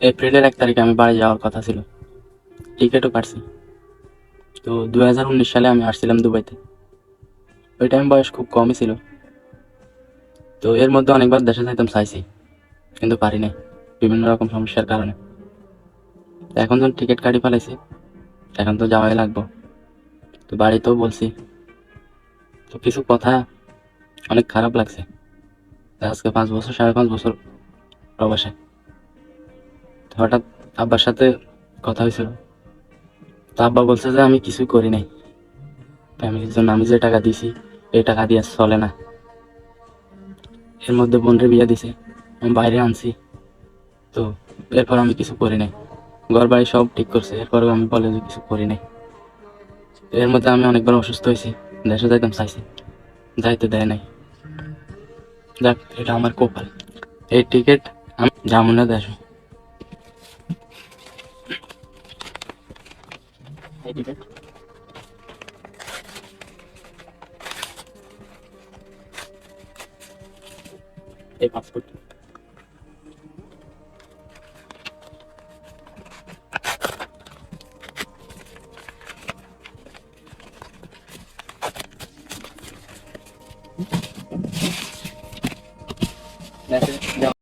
এপ্রিলের এক তারিখে আমি বাড়ি যাওয়ার কথা ছিল। টিকিটও কাটছি। তো দু হাজার উনিশ সালে আমি আসছিলাম দুবাইতে। ওই টাইম বয়স খুব কমই ছিল। তো এর মধ্যে অনেকবার দেশে যাইতাম চাইছি, কিন্তু পারি নাই, বিভিন্ন রকম সমস্যার কারণে। এখন যখন টিকিট কাটি ফেলাইছি, এখন তো যাওয়াই লাগবো। তো বাড়িতেও বলছি, তো কিছু কথা অনেক খারাপ লাগছে। আজকে পাঁচ বছর, সাড়ে পাঁচ বছর প্রবাসে। হঠাৎ আব্বার সাথে কথা হয়েছিল। তো আব্বা বলছে যে, আমি কিছুই করি নাই। ফ্যামিলির জন্য আমি যে টাকা দিছি এই টাকা দিয়ে চলে না। এর মধ্যে বোনরে বিয়ে দিছে, আমি বাইরে আনছি। তো এরপর আমি কিছু করি নাই। ঘর বাড়ি সব ঠিক করছে, এরপরেও আমি বলে যে কিছু করি নাই। এর মধ্যে আমি অনেকবার অসুস্থ হয়েছি, দেশে যাইতাম, চাইছি। যাইতে দেয় নাই। যাক, এটা আমার কপাল। এই টিকিট আমি যাব দেশ এই টিকিট এই পাসপোর্ট